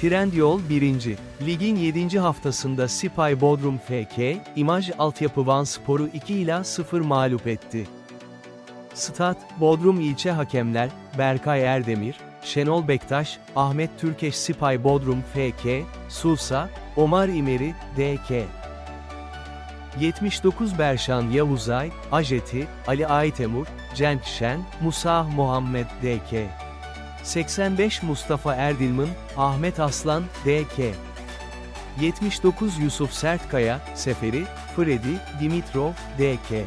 Trendyol 1. Ligin 7. haftasında Sipay Bodrum FK, İmaj Altyapı Van Spor'u 2 ila 0 mağlup etti. Stat, Bodrum ilçe hakemler, Berkay Erdemir, Şenol Bektaş, Ahmet Türkeş Sipay Bodrum FK, Susa, Omar İmeri, DK. 79 Berşan Yavuzay, Ajeti, Ali Aytemur, Cenk Şen, Musa Muhammed DK. 85 Mustafa Erdilmin, Ahmet Aslan, DK. 79 Yusuf Sertkaya, Seferi, Freddy, Dimitrov, DK.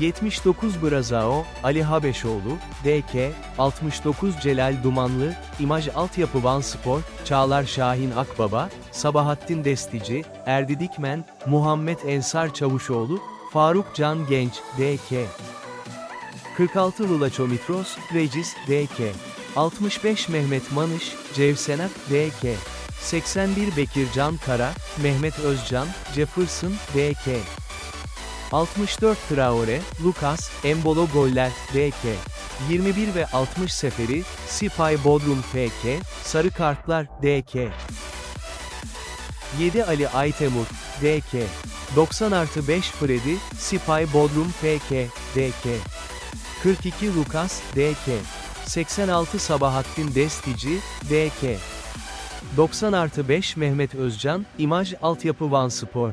79 Brazao, Ali Habeşoğlu, DK, 69 Celal Dumanlı, İmaj Altyapı Van Spor, Çağlar Şahin Akbaba, Sabahattin Destici, Erdi Dikmen, Muhammed Ensar Çavuşoğlu, Faruk Can Genç, DK. 46 Lulaçomitros, Regis, DK. 65 Mehmet Manış, Cevsenak, DK. 81 Bekir Can Kara, Mehmet Özcan, Jefferson, DK. 64 Traore, Lucas, Embolo Goller, DK. 21 ve 60 Seferi, Sipay Bodrum FK, Sarı Kartlar, DK. 7 Ali Aytemur, DK. 90 artı 5 Freddy, Sipay Bodrum FK, DK. 42 Lucas, DK. 86 Sabahattin Destici, DK. 90 artı 5 Mehmet Özcan, İmaj Altyapı Van Spor.